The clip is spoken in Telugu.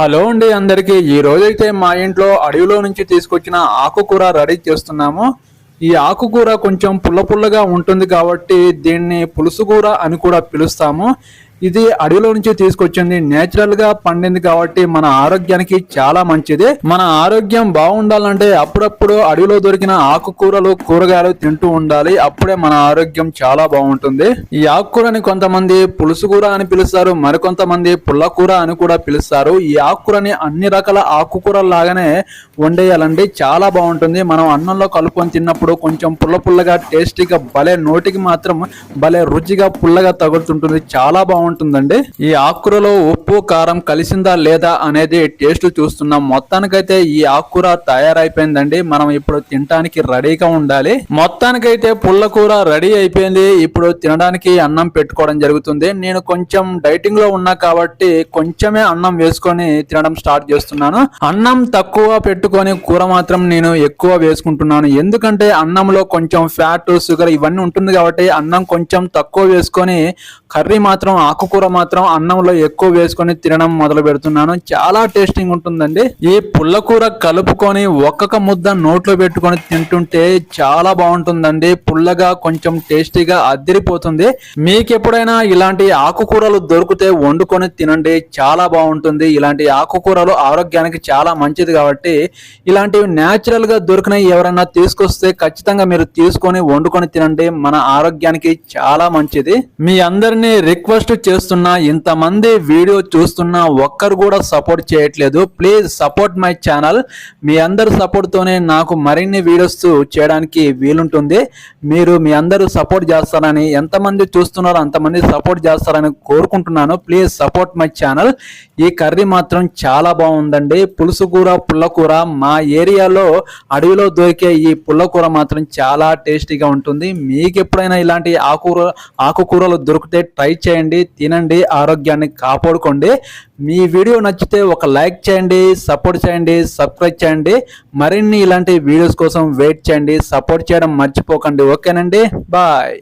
హలో అండి అందరికీ. ఈ రోజైతే మా ఇంట్లో అడవిలో నుంచి తీసుకొచ్చిన ఆకుకూర రెడీ చేస్తున్నాము. ఈ ఆకుకూర కొంచెం పుల్ల పుల్లగా ఉంటుంది కాబట్టి దీన్ని పులుసు కూర అని కూడా పిలుస్తాము. ఇది అడవిలో నుంచి తీసుకొచ్చింది. నేచురల్గా పండింది కాబట్టి మన ఆరోగ్యానికి చాలా మంచిది. మన ఆరోగ్యం బాగుండాలంటే అప్పుడప్పుడు అడవిలో దొరికిన ఆకుకూరలు కూరగాయలు తింటూ ఉండాలి. అప్పుడే మన ఆరోగ్యం చాలా బాగుంటుంది. ఈ ఆకుకూరని కొంతమంది పులుసు కూర అని పిలుస్తారు. మరికొంతమంది పుల్ల కూర అని కూడా పిలుస్తారు. ఈ ఆకుకూరని అన్ని రకాల ఆకుకూరల లాగానే వండేయాలండి. చాలా బాగుంటుంది. మనం అన్నంలో కలుపుకొని తిన్నప్పుడు కొంచెం పుల్ల పుల్లగా టేస్టీగా భలే నోటికి మాత్రం భలే రుచిగా పుల్లగా తగులుతుంటుంది. చాలా బాగుంటుంది. బాగుంటుందండి ఈ ఆకుకూరలో ఉప్పు కారం కలిసిందా లేదా అనేది టేస్ట్ చూస్తున్నాం. మొత్తానికైతే ఈ ఆకుకూర తయారైపోయిందండి. మనం ఇప్పుడు తినడానికి రెడీగా ఉండాలి. మొత్తానికైతే పుల్లకూర రెడీ అయిపోయింది. ఇప్పుడు తినడానికి అన్నం పెట్టుకోవడం జరుగుతుంది. నేను కొంచెం డైటింగ్లో ఉన్నా కాబట్టి కొంచెమే అన్నం వేసుకొని తినడం స్టార్ట్ చేస్తున్నాను. అన్నం తక్కువ పెట్టుకొని కూర మాత్రం నేను ఎక్కువ వేసుకుంటున్నాను. ఎందుకంటే అన్నంలో కొంచెం ఫ్యాట్ షుగర్ ఇవన్నీ ఉంటుంది కాబట్టి అన్నం కొంచెం తక్కువ వేసుకొని కర్రీ మాత్రం ఆకుకూర మాత్రం అన్నంలో ఎక్కువ వేసుకొని తినడం మొదలు పెడుతున్నాను. చాలా టేస్టింగ్ ఉంటుందండి. ఈ పుల్లకూర కలుపుకొని ఒక్కొక్క ముద్ద నోట్లో పెట్టుకొని తింటుంటే చాలా బాగుంటుందండి. పుల్లగా కొంచెం టేస్టీగా అదిరిపోతుంది. మీకు ఎప్పుడైనా ఇలాంటి ఆకుకూరలు దొరికితే వండుకొని తినండి. చాలా బాగుంటుంది. ఇలాంటి ఆకుకూరలు ఆరోగ్యానికి చాలా మంచిది కాబట్టి ఇలాంటివి న్యాచురల్గా దొరికినవి ఎవరైనా తీసుకొస్తే ఖచ్చితంగా మీరు తీసుకొని వండుకొని తినండి. మన ఆరోగ్యానికి చాలా మంచిది. మీ అందరినీ రిక్వెస్ట్ చేస్తున్నా ఇంతమంది వీడియో చూస్తున్నా ఒక్కరు కూడా సపోర్ట్ చేయట్లేదు. ప్లీజ్ సపోర్ట్ మై ఛానల్ మీ అందరి సపోర్ట్తోనే నాకు మరిన్ని వీడియోస్ చేయడానికి వీలుంటుంది. మీరు మీ అందరూ సపోర్ట్ చేస్తారని ఎంతమంది చూస్తున్నారో అంతమంది సపోర్ట్ చేస్తారని కోరుకుంటున్నాను. ప్లీజ్ సపోర్ట్ మై ఛానల్ ఈ కర్రీ మాత్రం చాలా బాగుందండి. పులుసు కూర పుల్లకూర మా ఏరియాలో అడవిలో దొరికే ఈ పుల్లకూర మాత్రం చాలా టేస్టీగా ఉంటుంది. మీకు ఎప్పుడైనా ఇలాంటి ఆకుకూర ఆకుకూరలు దొరికితే ట్రై చేయండి. తినండి ఆరోగ్యాన్ని కాపాడుకోండి. మీ వీడియో నచ్చితే ఒక లైక్ చేయండి సపోర్ట్ చేయండి సబ్స్క్రైబ్ చేయండి. మరిన్ని ఇలాంటి వీడియోస్ కోసం వెయిట్ చేయండి సపోర్ట్ చేయడం మర్చిపోకండి. ఓకేనండి? బాయ్.